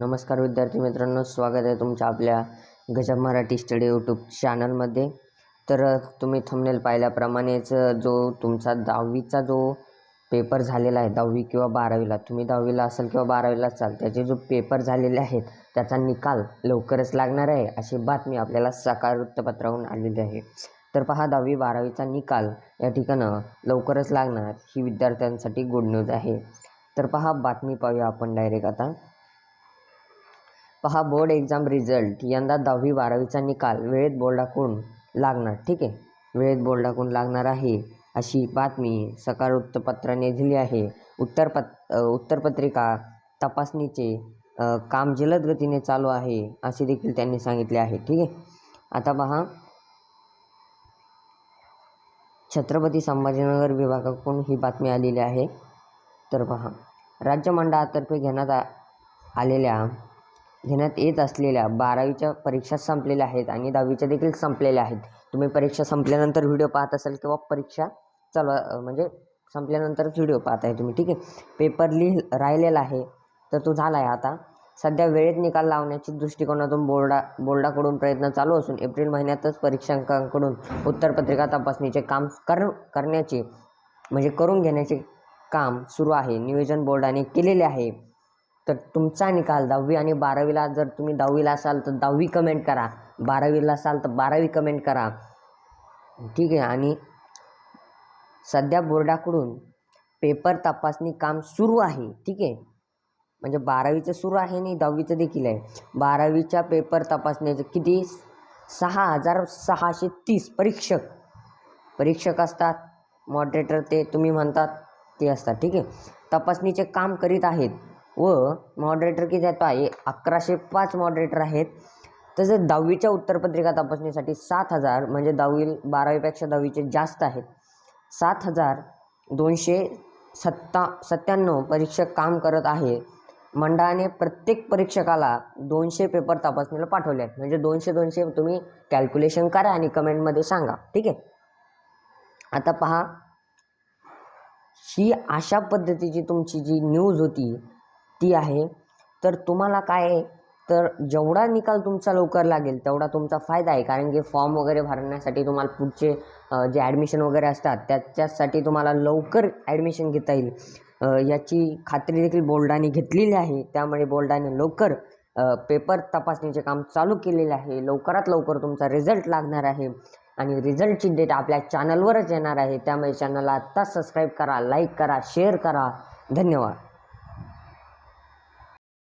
नमस्कार विद्यार्थी मित्रांनो स्वागत आहे तुमच्या आपल्या गजब मराठी स्टडी यूट्यूब चॅनलमध्ये. तर तुम्ही थंबनेल पाहिल्याप्रमाणेच जो तुमचा दहावीचा जो पेपर झालेला आहे दहावी किंवा बारावीला तुम्ही दहावीला असाल किंवा बारावीला असाल त्याचे जो पेपर झालेले आहेत त्याचा निकाल लवकरच लागणार आहे अशी बातमी आपल्याला सकाळ वृत्तपत्रावरून आलेली आहे. तर पहा दहावी बारावीचा निकाल या ठिकाणं लवकरच लागणार ही विद्यार्थ्यांसाठी गुड न्यूज आहे. तर पहा बातमी पाहूया आपण डायरेक्ट आता. पहा बोर्ड एक्झाम रिझल्ट. यंदा दहावी बारावीचा निकाल. वेळेत बोर्डाकडून लागणार. ठीक आहे? वेळेत बोर्डाकडून लागणार आहे अशी बातमी सकाळ वृत्तपत्राने दिली आहे. उत्तरपत उत्तरपत्रिका तपासणीचे काम जलद गतीने चालू आहे असे देखील त्यांनी सांगितले आहे. ठीक आहे? आता पहा. छत्रपती संभाजीनगर विभागाकडून ही बातमी आलेली आहे. तर पहा. राज्य मंडळातर्फे घेण्यात आ आलेल्या घेण्यात येत असलेल्या बारावीच्या परीक्षा संपलेल्या आहेत आणि दहावीच्या देखील संपलेल्या आहेत. तुम्ही परीक्षा संपल्यानंतर व्हिडिओ पाहत असाल किंवा परीक्षा चालू म्हणजे संपल्यानंतरच व्हिडिओ पाहत आहे तुम्ही ठीक आहे? पेपर लिह राहिलेला आहे तर तो झाला आहे आता. सध्या वेळेत निकाल लावण्याची दृष्टिकोनातून बोर्डा बोर्डाकडून प्रयत्न चालू असून एप्रिल महिन्यातच परीक्षकांकडून उत्तरपत्रिका तपासणीचे काम कर करण्याचे म्हणजे करून घेण्याचे काम सुरू आहे. नियोजन बोर्डाने केलेले आहे. तर तुमचा निकाल दहावी आणि बारावीला जर तुम्ही दहावीला असाल तर दहावी कमेंट करा. बारावीला असाल तर बारावी कमेंट करा. ठीक आहे? आणि सध्या बोर्डाकडून पेपर तपासणी काम सुरू आहे. ठीक आहे? म्हणजे बारावीचं सुरू आहे आणि दहावीचं देखील आहे. बारावीच्या पेपर तपासण्याचे किती? सहा हजार सहाशे तीस परीक्षक. परीक्षक असतात. मॉडरेटर ते तुम्ही म्हणतात ते असतात. ठीक आहे? तपासणीचे काम करीत आहेत. व मॉडरेटर किती आहेत आहे अकराशे पाच मॉडरेटर आहेत. तसेच दहावीच्या उत्तरपत्रिका तपासणीसाठी सात हजार म्हणजे दहावी बारावीपेक्षा दहावीचे जास्त आहेत. सात हजार दोनशे सत्ता सत्त्याण्णव परीक्षक काम करत आहे. मंडळाने प्रत्येक परीक्षकाला दोनशे पेपर तपासणीला पाठवले आहेत. म्हणजे दोनशे दोनशे तुम्ही कॅल्क्युलेशन करा आणि कमेंटमध्ये सांगा. ठीक आहे? आता पहा ही अशा पद्धतीची तुमची जी न्यूज होती ती आहे तर तुम्हाला काय आहे? तर जेवढा निकाल तुमचा लवकर लागेल तेवढा तुमचा फायदा आहे. कारण की फॉर्म वगैरे भरण्यासाठी तुम्हाला पुढचे जे ॲडमिशन वगैरे असतात त्याच्यासाठी तुम्हाला लवकर ॲडमिशन घेता येईल. याची खात्री देखील बोर्डाने घेतलेली आहे. त्यामुळे बोर्डाने लवकर पेपर तपासणीचे काम चालू केलेले आहे. लवकरात लवकर तुमचा रिझल्ट लागणार आहे. आणि रिझल्टची डेट आपल्या चॅनलवरच येणार आहे. त्यामुळे चॅनलला आत्ताच सबस्क्राईब करा लाईक करा शेअर करा. धन्यवाद.